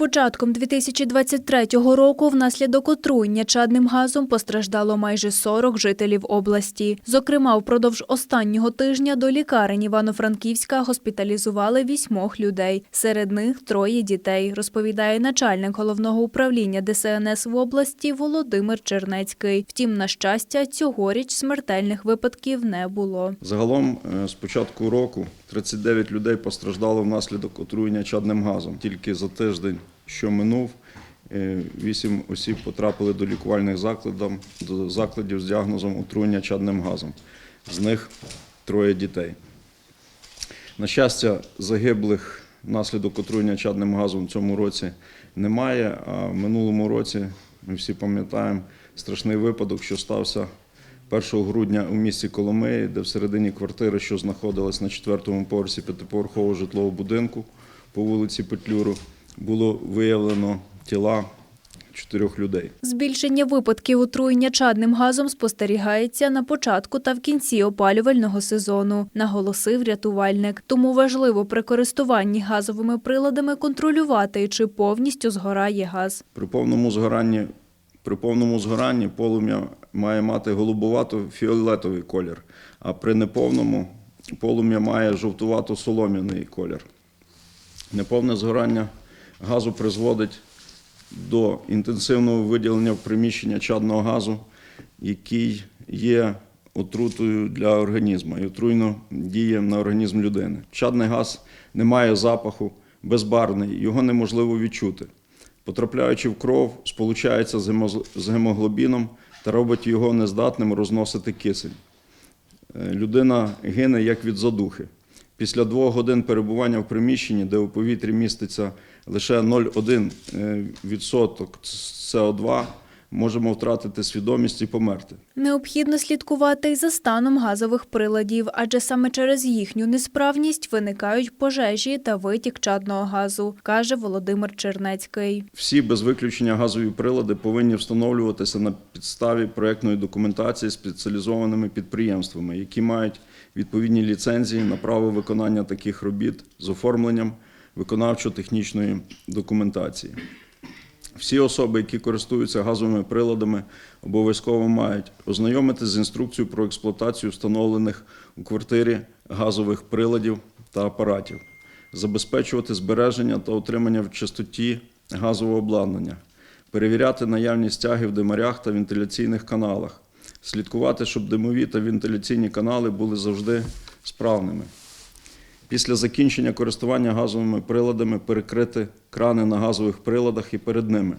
початком 2023 року внаслідок отруєння чадним газом постраждало майже 40 жителів області. Зокрема, впродовж останнього тижня до лікарень Івано-Франківська госпіталізували вісьмох людей. Серед них троє дітей, розповідає начальник головного управління ДСНС в області Володимир Чернецький. Втім, на щастя, цьогоріч смертельних випадків не було. Загалом е, з початку року 39 людей постраждало внаслідок отруєння чадним газом. Тільки за тиждень, що минув, 8 осіб потрапили до лікувальних закладів, до закладів з діагнозом отруєння чадним газом. З них троє дітей. На щастя, загиблих внаслідок отруєння чадним газом в цьому році немає. А в минулому році ми всі пам'ятаємо страшний випадок, що стався 1 грудня у місті Коломиї, де всередині квартири, що знаходилась на четвертому поверсі п'ятиповерхового житлового будинку по вулиці Петлюру, було виявлено тіла чотирьох людей. Збільшення випадків отруєння чадним газом спостерігається на початку та в кінці опалювального сезону, наголосив рятувальник. Тому важливо при користуванні газовими приладами контролювати, чи повністю згорає газ. При повному згоранні, при повному згоранні полум'я має мати голубовато-фіолетовий колір, а при неповному полум'я має жовтувато-солом'яний колір. Неповне згорання газу призводить до інтенсивного виділення в приміщення чадного газу, який є отрутою для організму і отруйно діє на організм людини. Чадний газ не має запаху, безбарвний, його неможливо відчути. Потрапляючи в кров, сполучається з гемоглобіном та робить його нездатним розносити кисень. Е, Людина гине як від задухи. Після двох годин перебування в приміщенні, де у повітрі міститься лише 0,1% е, СО2, можемо втратити свідомість і померти. Необхідно слідкувати й за станом газових приладів, адже саме через їхню несправність виникають пожежі та витік чадного газу, каже Володимир Чернецький. Всі без виключення газові прилади повинні встановлюватися на підставі проєктної документації спеціалізованими підприємствами, які мають відповідні ліцензії на право виконання таких робіт з оформленням виконавчо-технічної документації. Всі особи, які користуються газовими приладами, обов'язково мають ознайомитися з інструкцією про експлуатацію встановлених у квартирі газових приладів та апаратів, забезпечувати збереження та утримання в чистоті газового обладнання, перевіряти наявність тяги в димарях та вентиляційних каналах, слідкувати, щоб димові та вентиляційні канали були завжди справними. Після закінчення користування газовими приладами перекрити крани на газових приладах і перед ними.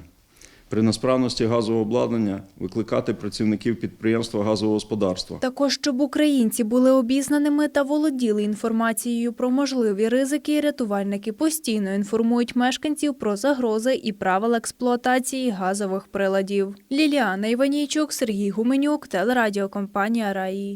При несправності газового обладнання викликати працівників підприємства газового господарства. Також щоб українці були обізнаними та володіли інформацією про можливі ризики, рятувальники постійно інформують мешканців про загрози і правила експлуатації газових приладів. Ліліана Іванійчук, Сергій Гуменюк, телерадіокомпанія Раї.